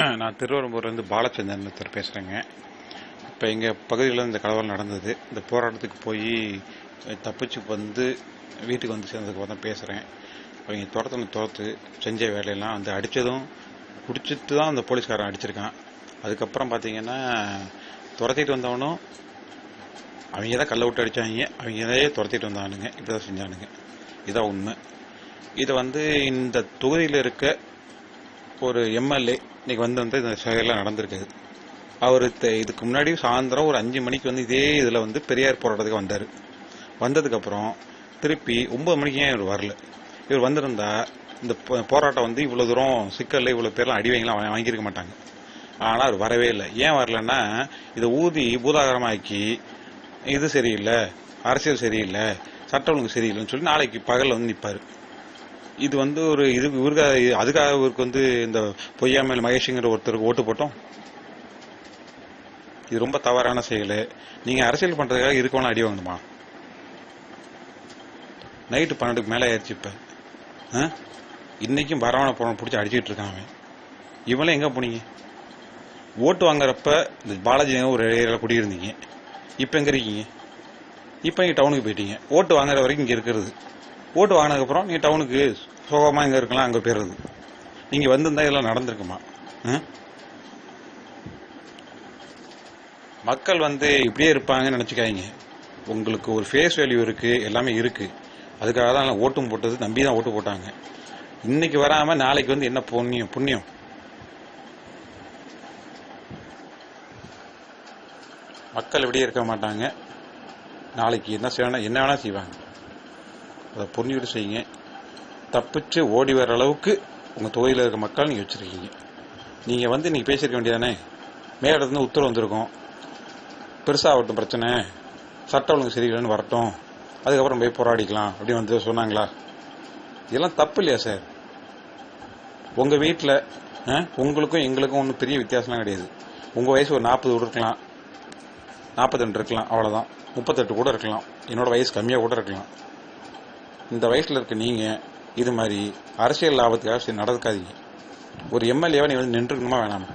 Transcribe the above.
நான் திருவரம்பூர்லேருந்து பாலச்சந்திரன் ஒருத்தர் பேசுகிறேங்க இப்போ எங்கள் பகுதியில் இந்த கலவரம் நடந்தது. இந்த போராட்டத்துக்கு போய் தப்பிச்சு வந்து வீட்டுக்கு வந்து சேர்ந்ததுக்கு தான் பேசுகிறேன் அவங்க துரத்துன துரத்து செஞ்ச வேலையெல்லாம் வந்து அடித்ததும் குடிச்சிட்டு தான் அந்த போலீஸ்காரன் அடிச்சிருக்கான். அதுக்கப்புறம் பார்த்தீங்கன்னா துரத்திட்டு வந்தவனும் அவங்க தான் கல்லை விட்டு அடித்தாங்க அவங்க தான் துரத்திட்டு வந்தானுங்க. இப்படி தான் செஞ்சானுங்க. இதான் உண்மை. இதை வந்து இந்த தொகுதியில் இருக்க ஒரு எம்எல்ஏ இன்னைக்கு வந்து வந்து இந்த செயலாம் நடந்திருக்குது அவர் இதுக்கு முன்னாடி சாயந்தரம் ஒரு அஞ்சு மணிக்கு வந்து இதே இதில் வந்து பெரியார் போராட்டத்துக்கு வந்தார். வந்ததுக்கப்புறம் திருப்பி ஒம்பது மணிக்கு ஏன் இவர் வரல? இவர் வந்திருந்தா இந்த போ- போராட்டம் வந்து இவ்வளோ தூரம் சிக்கலில் இவ்வளோ பேர்லாம் அடிவைங்களாம் வாங்கியிருக்க மாட்டாங்க. ஆனால் அவர் வரவே இல்லை. ஏன் வரலன்னா இதை ஊதி பூதாகரமாக்கி இது சரியில்லை அரசியல் சரியில்லை சட்ட ஒழுங்கு சரியில்லைன்னு சொல்லி நாளைக்கு பகலில் வந்து நிற்பார் இது வந்து ஒரு இது இவருக்கு அதுக்காக இவருக்கு வந்து இந்த பொய்யாமல் மகேஷுங்கிற ஒருத்தருக்கு ஓட்டு போட்டோம். இது ரொம்ப தவறான செயல். நீங்கள் அரசியல் பண்ணுறதுக்காக இருக்கவனா அடி வாங்கணுமா? நைட்டு பன்னெண்டுக்கு மேலே ஆயிடுச்சு இப்போ. ஆ? இன்னைக்கும் வரவான போன பிடிச்சி அடிச்சுட்டு இருக்கான் அவன். இவெல்லாம் போனீங்க? ஓட்டு வாங்குறப்ப இந்த பாலாஜி நகர் ஒரு ஏரியாவில் குடியிருந்தீங்க. இப்போ எங்கே இருக்கீங்க? இப்போ நீங்கள் டவுனுக்கு போயிட்டீங்க. ஓட்டு வாங்குற வரைக்கும் இங்கே இருக்கிறது. ஓட்டு வாங்கினதுக்கப்புறம் நீங்கள் டவுனுக்கு சுகமாக இங்கே இருக்கலாம் அங்கே போயிடுறது. நீங்கள் வந்திருந்தா இதெல்லாம் நடந்திருக்குமா? மக்கள் வந்து இப்படியே இருப்பாங்கன்னு நினச்சிக்காதீங்க. உங்களுக்கு ஒரு ஃபேஸ் வேல்யூ இருக்குது எல்லாமே இருக்குது அதுக்காக தான் எல்லாம் ஓட்டும் போட்டது நம்பி தான் ஓட்டு போட்டாங்க. இன்னைக்கு வராமல் நாளைக்கு வந்து என்ன புண்ணியம் புண்ணியம்? மக்கள் இப்படியே இருக்க மாட்டாங்க. நாளைக்கு என்ன செய்யணும் என்ன வேணால் செய்வாங்க. அதை புரிஞ்சுக்கிட்டு செய்யுங்க. தப்பிச்சு ஓடி வர அளவுக்கு உங்கள் தொகுதியில் இருக்க மக்கள் நீங்கள் வச்சுருக்கீங்க. நீங்கள் வந்து இன்றைக்கி பேசியிருக்க வேண்டியதானே? மேலிடத்துலேருந்து உத்தரவு வந்திருக்கும். பெருசாகட்டும் பிரச்சனை. சட்டம் ஒழுங்கு சரியில்லைன்னு வரட்டும். அதுக்கப்புறம் போய் போராடிக்கலாம் அப்படின்னு வந்து சொன்னாங்களா? இதெல்லாம் தப்பு இல்லையா சார்? உங்கள் வீட்டில் உங்களுக்கும் எங்களுக்கும் ஒன்றும் பெரிய வித்தியாசம்லாம் கிடையாது. உங்கள் வயசு ஒரு நாற்பது கூட இருக்கலாம். நாற்பத்தெண்டு இருக்கலாம் அவ்வளோதான் முப்பத்தெட்டு கூட இருக்கலாம். என்னோடய வயசு கம்மியாக கூட இருக்கலாம். இந்த வயசில் இருக்க நீங்கள் இது மாதிரி அரசியல் லாபத்துக்காக சரி நடக்காதீங்க. ஒரு எம்எல்ஏவை நீ வந்து நின்றுக்கணுமா வேணாமா?